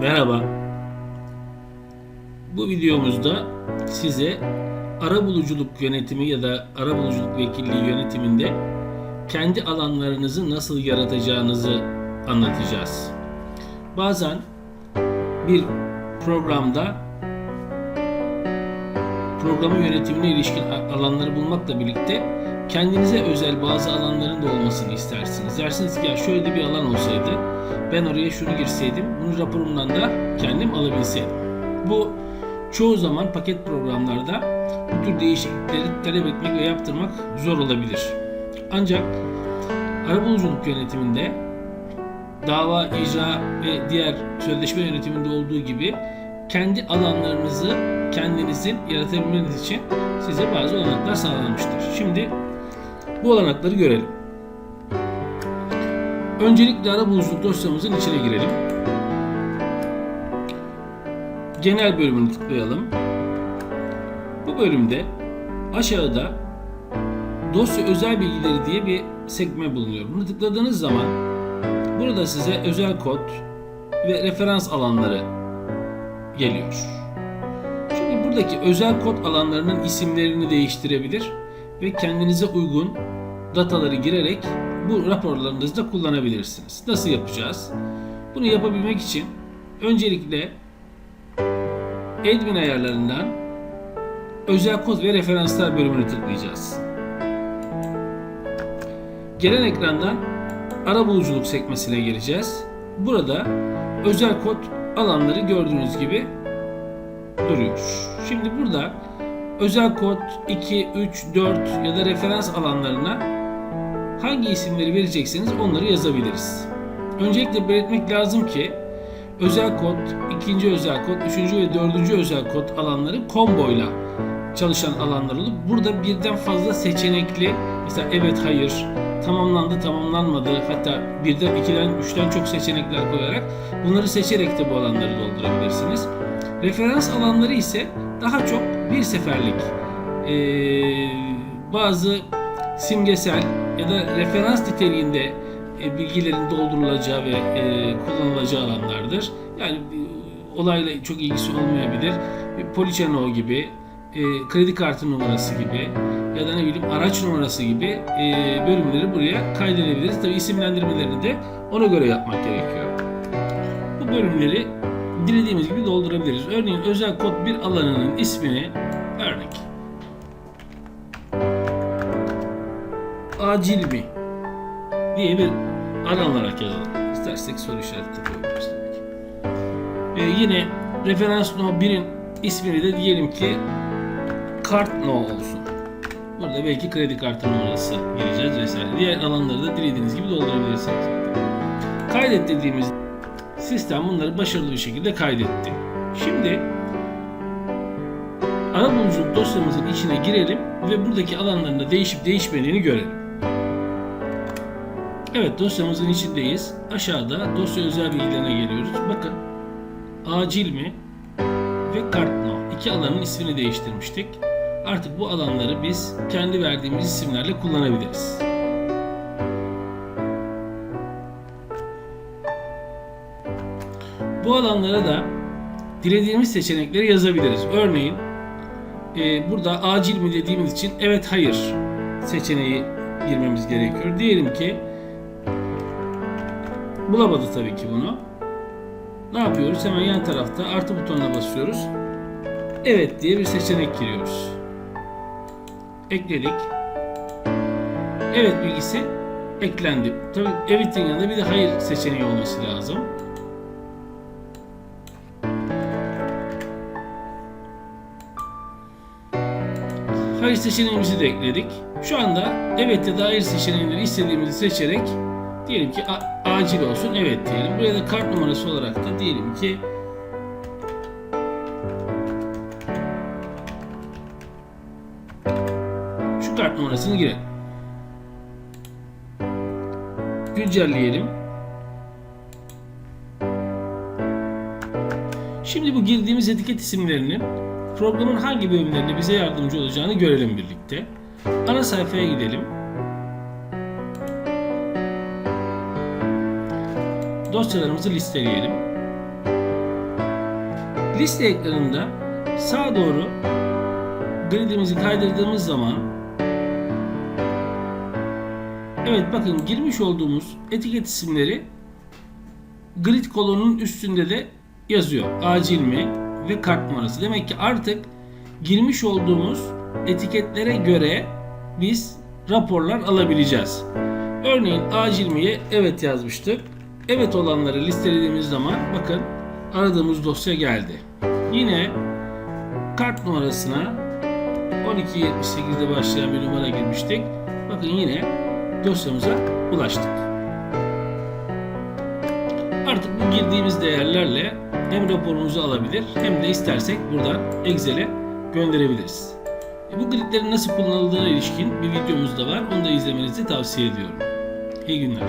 Merhaba. Bu videomuzda size arabuluculuk yönetimi ya da arabuluculuk vekilliği yönetiminde kendi alanlarınızı nasıl yaratacağınızı anlatacağız. Bazen bir programda programın yönetimine ilişkin alanları bulmakla birlikte kendinize özel bazı alanların da olmasını istersiniz. Dersiniz ki ya şöyle bir alan olsaydı ben oraya şunu girseydim bunu raporumdan da kendim alabilseydim. Bu çoğu zaman paket programlarda bu tür değişiklikleri talep etmek ve yaptırmak zor olabilir. Ancak arabuluculuk yönetiminde dava, icra ve diğer sözleşme yönetiminde olduğu gibi kendi alanlarınızı kendinizin yaratabilmeniz için size bazı olanaklar sağlanmıştır. Şimdi bu olanakları görelim. Öncelikle arabuluculuk dosyamızın içine girelim. Genel bölümünü tıklayalım. Bu bölümde aşağıda dosya özel bilgileri diye bir sekme bulunuyor. Bunu tıkladığınız zaman burada size özel kod ve referans alanları geliyor. Şimdi buradaki özel kod alanlarının isimlerini değiştirebilir ve kendinize uygun dataları girerek bu raporlarınızda kullanabilirsiniz. Nasıl yapacağız? Bunu yapabilmek için öncelikle admin ayarlarından özel kod ve referanslar bölümünü tıklayacağız. Gelen ekrandan arabuluculuk sekmesine geleceğiz. Burada özel kod alanları gördüğünüz gibi duruyor. Şimdi burada özel kod 2, 3, 4 ya da referans alanlarına hangi isimleri verecekseniz onları yazabiliriz. Öncelikle belirtmek lazım ki özel kod, ikinci özel kod, üçüncü ve dördüncü özel kod alanları komboyla çalışan alanlar olup burada birden fazla seçenekli mesela evet hayır tamamlandı tamamlanmadı hatta birden ikiden üçten çok seçenekler koyarak bunları seçerek de bu alanları doldurabilirsiniz. Referans alanları ise daha çok bir seferlik e, bazı simgesel ya da referans niteliğinde e, bilgilerin doldurulacağı ve e, kullanılacağı alanlardır. Yani e, olayla çok ilgisi olmayabilir. E, Poliçeno gibi, e, kredi kartı numarası gibi ya da ne bileyim araç numarası gibi e, bölümleri buraya kaydedebiliriz. Tabi isimlendirmelerini de ona göre yapmak gerekiyor. Bu bölümleri dilediğimiz gibi doldurabiliriz. Örneğin özel kod bir alanının ismini örnek acil mi diye bir alan olarak yazalım. İstersek soru işareti koyabiliriz. Ee, yine referans no 1'in ismini de diyelim ki kart no olsun. Burada belki kredi kartı numarası gireceğiz vesaire. Diğer alanları da dilediğiniz gibi doldurabilirsiniz. Kaydet dediğimiz sistem bunları başarılı bir şekilde kaydetti. Şimdi arabuluculuk dosyamızın içine girelim ve buradaki alanlarında değişip değişmediğini görelim. Evet dosyamızın içindeyiz. Aşağıda dosya özel bilgilerine geliyoruz. Bakın acil mi ve kart no. İki alanın ismini değiştirmiştik. Artık bu alanları biz kendi verdiğimiz isimlerle kullanabiliriz. Bu alanlara da dilediğimiz seçenekleri yazabiliriz. Örneğin e, burada acil mi dediğimiz için evet hayır seçeneği girmemiz gerekiyor. Diyelim ki bulamadı tabii ki bunu. Ne yapıyoruz? Hemen yan tarafta artı butonuna basıyoruz. Evet diye bir seçenek giriyoruz. Ekledik. Evet bilgisi eklendi. Tabii evet'in yanında bir de hayır seçeneği olması lazım. Hayır seçeneğimizi de ekledik. Şu anda evet ya da hayır seçeneğini istediğimizi seçerek diyelim ki acil olsun evet diyelim. Buraya da kart numarası olarak da diyelim ki şu kart numarasını girelim. Güncelleyelim. Şimdi bu girdiğimiz etiket isimlerinin programın hangi bölümlerinde bize yardımcı olacağını görelim birlikte. Ana sayfaya gidelim. Dosyalarımızı listeleyelim. Liste ekranında sağa doğru gridimizi kaydırdığımız zaman Evet bakın girmiş olduğumuz etiket isimleri grid kolonunun üstünde de yazıyor. Acil mi ve kart numarası. Demek ki artık girmiş olduğumuz etiketlere göre biz raporlar alabileceğiz. Örneğin acil miye evet yazmıştık. Evet olanları listelediğimiz zaman bakın aradığımız dosya geldi. Yine kart numarasına 1278'de başlayan bir numara girmiştik. Bakın yine dosyamıza ulaştık. Artık bu girdiğimiz değerlerle hem raporumuzu alabilir hem de istersek buradan Excel'e gönderebiliriz. E, Bu gridlerin nasıl kullanıldığına ilişkin bir videomuz da var. Onu da izlemenizi tavsiye ediyorum. İyi günler.